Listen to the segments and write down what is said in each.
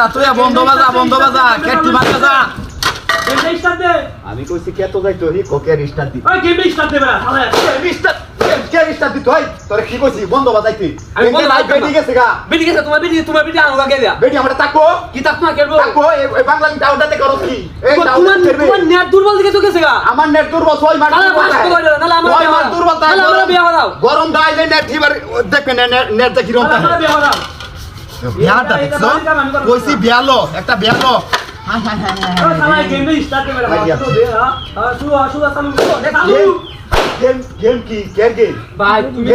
না, তুই বন্ধ বাজা বন্ধ বাজা কেটলি বাজা। যা গেমটা স্টার্ট দে আমি কইছি কে তো যাইতো হি কোকে রিস্টার দি ওই গেমটা স্টার্ট দে বেড়া শালা রিস্টার কে রিস্টার দি তুই তোরে কি কইছি? বন্ধ বাজাইতি। আমি আমি বন্ধ লাইভ বেডি গেছে গা। বেটি গেছে তোমার বেটি তোমার বেটি আনো লাগে দিয়া। বেডি আমরা তাকো কি তাক না কেবো তাকো এই বাংলা টাউনটাতে করো কি? এই তোমার তোমার নেট দুর্বল দিকে তো গেছে গা। আমার নেট দুর্বল ছয় মাস নাহলে পাস করে দাও, আমার বিয়া দুর্বল থাকে। আমার বিয়া দাও। গরম দাইলে নেট এবার দেখবে নেট নেট দেখি রম শালা বিয়া দাও বিয়াটা দেখছ কইছি বিয়ালো একটা বিয়ালো হ্যাঁ হ্যাঁ হ্যাঁ, চালু গেম গেম কি? কে গেম? ভাই তুমি?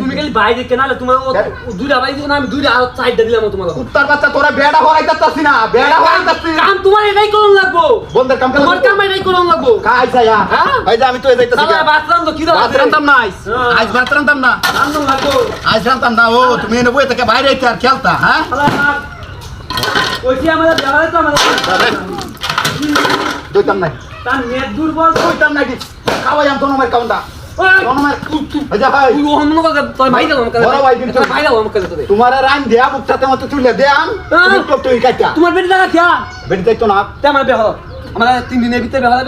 তুমি খালি বাইরে কেনালে তোমার ও- কেন? ও দুইটা দিও না আমি দুইটা আর চারটা দিলাম তোমার। কুত্তার বাচ্চা তোরা বেড়া হরাইতাছিস না বেড়া হরাইতাছিস কাম তোমার এটাই করুন লাগবো। বন্ধের কাম তোমার কাম এটাই করুন লাগবো। ছায়া হ্যাঁ? যে আমি তো যাইতাছি শালা বাথরুম তো কি দাও ভাত রান্তাম না ভাত রান্তাম না। লাগবো রান্তাম না ও তুমি এনে বই থেকে বাইরে আইতে আর খেলতা হ্যাঁ? কইছি আমাদের তো আমাদের দইতাম নাই। তার নেট দুর্বল তো। দইতাম কি খাওয়াই আম তোর কাউন্টা ভাই ভাই। ভাই ভাই তোমার রান দেয়া মুখটাতে মতো তুলে দে আম হ্যাঁ। তুই কাটা তোমার বেটি দাদা খেয়া বেটি দেখতো না। তে আমার বিয়া তিন দিনের ভিতরে বিয়া হবে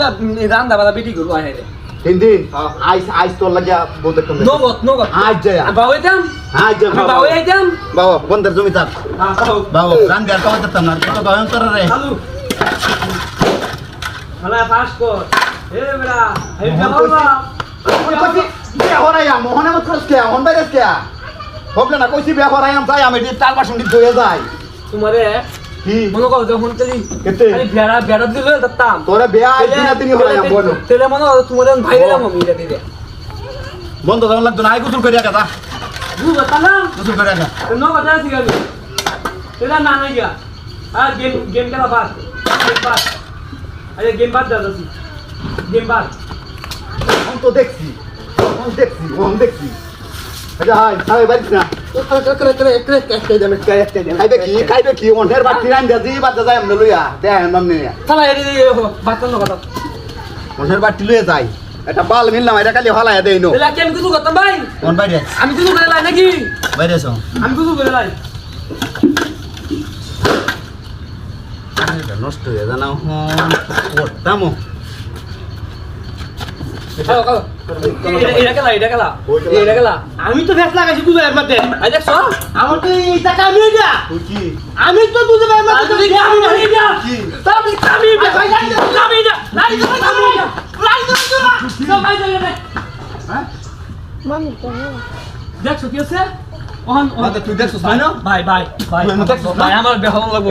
রান্দা বেটি করব আয় রে। আইস আইস তোর লাগিয়া বলতে কম নগদ নগদ। আজ যায়। বাবু আইতাম আজ যায় আমি আইতাম বাবা বন্ধের জমিদার হ্যাঁ বাবু রান না। রে। কর। বিয়া হরাইয়া মোহনে মত খরচ কে হন বাইরে কে হবে না কইছি বিয়া হরাইয়াম যাই আমি চার বাসন দিতে হয়ে যায় তোমারে মনে করো যখন খালি বেড়া বেড়া দিলে ধরতাম। তোরা বিয়া আইস না তিনি হরাইয়াম বলো। তেলে মনে করো তোমার ভাই দিলাম আমি এটা দিলে বন্ধ তখন লাগতো না আই গোসল করিয়া তালা গোসল করিয়া গা নো কথা আছে গেল। তেরা না নাই গয়া। আর গেম গেম খেলা বাদ। গেম বাদ। আরে গেম বাদ দাও বাদ আমি তো দেখছি আমি দেখছি আচ্ছা বাটি বাদ যায় এটি বাল মিললাম এটা খালি হলাইয়া দেই নো। তাহলে কি আমি কিছু করতাম ভাই? কোন বাইরে আমি কিছু করে লাই নাকি? বাইরে আছো। আমি কিছু করে লাই। নষ্ট হয়ে জানা হন করতামো খাও খাও এটা খেলা এটা খেলা এটা খেলা আমি তো ফেস লাগাইছি তুই এর মধ্যে। আমার তো এই টাকা আমি আমি তো এর মধ্যে আমি লাই লাই যা হ্যাঁ? দেখছ কি আছে? ওহন তুই দেখছস তাই না? ভাই ভাই ভাই। আমার বেহন লাগবো